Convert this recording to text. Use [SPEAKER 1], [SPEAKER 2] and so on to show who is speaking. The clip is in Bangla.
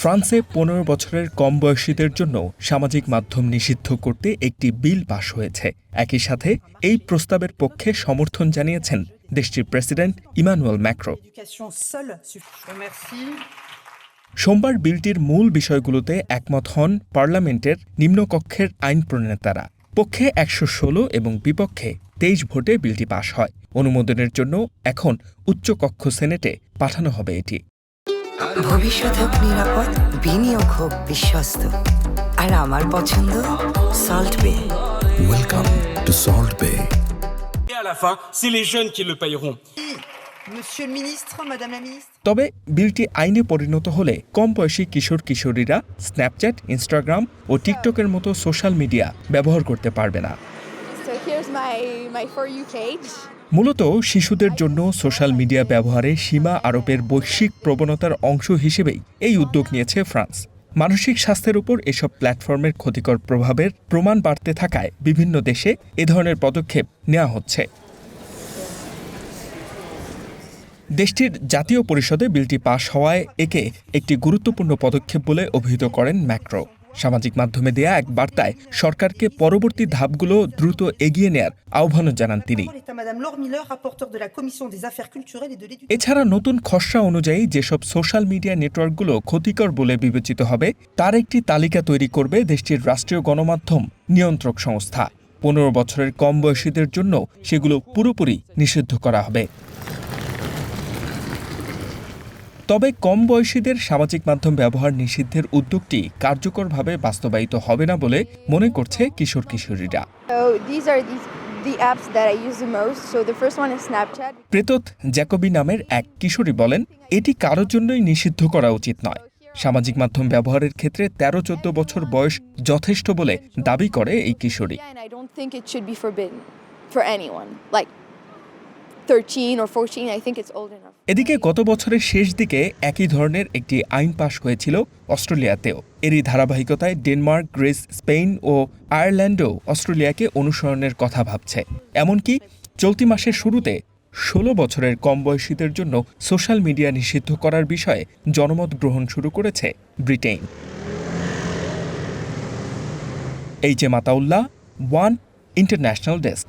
[SPEAKER 1] ফ্রান্সে পনেরো বছরের কম বয়সীদের জন্য সামাজিক মাধ্যম নিষিদ্ধ করতে একটি বিল পাশ হয়েছে। একই সাথে এই প্রস্তাবের পক্ষে সমর্থন জানিয়েছেন দেশটির প্রেসিডেন্ট ইমানুয়েল ম্যাক্রো. সোমবার বিলটির মূল বিষয়গুলোতে একমত হন পার্লামেন্টের নিম্নকক্ষের আইন প্রণেতারা। পক্ষে একশো ষোলো এবং বিপক্ষে তেইশ ভোটে বিলটি পাশ হয়। অনুমোদনের জন্য এখন উচ্চকক্ষ সেনেটে পাঠানো হবে এটি।
[SPEAKER 2] ভবিষ্যৎ নিরাপদ বিনিয়োগ বিশ্বস্ত। আর আমার পছন্দ সল্ট
[SPEAKER 3] ওয়েলকাম টু সল্ট বে
[SPEAKER 1] তবে বিলটি আইনে পরিণত হলে কম বয়সী কিশোর কিশোরীরা স্ন্যাপচ্যাট ইনস্টাগ্রাম ও টিকটকের মতো সোশ্যাল মিডিয়া ব্যবহার করতে পারবে না।
[SPEAKER 4] So here's my, my For
[SPEAKER 1] মূলত শিশুদের জন্য সোশ্যাল মিডিয়া ব্যবহারে সীমা আরোপের বৈশ্বিক প্রবণতার অংশ হিসেবেই এই উদ্যোগ নিয়েছে ফ্রান্স। মানসিক স্বাস্থ্যের উপর এসব প্ল্যাটফর্মের ক্ষতিকর প্রভাবের প্রমাণ বাড়তে থাকায় বিভিন্ন দেশে এ ধরনের পদক্ষেপ নেওয়া হচ্ছে। দেশটির জাতীয় পরিষদে বিলটি পাশ হওয়ায় একে একটি গুরুত্বপূর্ণ পদক্ষেপ বলে অভিহিত করেন ম্যাক্রো। সামাজিক মাধ্যমে দেয়া এক বার্তায় সরকারকে পরবর্তী ধাপগুলো দ্রুত এগিয়ে নেয়ার আহ্বানও জানান তিনি. এছাড়া নতুন খসড়া অনুযায়ী যেসব সোশ্যাল মিডিয়া নেটওয়ার্কগুলো ক্ষতিকর বলে বিবেচিত হবে তার একটি তালিকা তৈরি করবে দেশটির রাষ্ট্রীয় গণমাধ্যম নিয়ন্ত্রক সংস্থা। পনেরো বছরের কম বয়সীদের জন্য সেগুলো পুরোপুরি নিষিদ্ধ করা হবে। তবে কম বয়সীদের সামাজিক মাধ্যম ব্যবহার নিষিদ্ধের উদ্যোগটি কার্যকরভাবে বাস্তবায়িত হবে না বলে মনে করছে কিশোর কিশোরীরা. প্রেতত জ্যাকবি নামের এক কিশোরী বলেন এটি কারোর জন্যই নিষিদ্ধ করা উচিত নয়। সামাজিক মাধ্যম ব্যবহারের ক্ষেত্রে তেরো চোদ্দ বছর বয়স যথেষ্ট বলে দাবি করে এই কিশোরী। এদিকে গত বছরের শেষ দিকে একই ধরনের একটি আইন পাশ হয়েছিল অস্ট্রেলিয়াতেও। এরই ধারাবাহিকতায় ডেনমার্ক, গ্রিস, স্পেন ও আয়ারল্যান্ডও অস্ট্রেলিয়াকে অনুসরণের কথা ভাবছে। এমনকি চলতি মাসের শুরুতে ষোলো বছরের কম বয়সীদের জন্য সোশ্যাল মিডিয়া নিষিদ্ধ করার বিষয়ে জনমত গ্রহণ শুরু করেছে Britain H A Mataullah one international desk.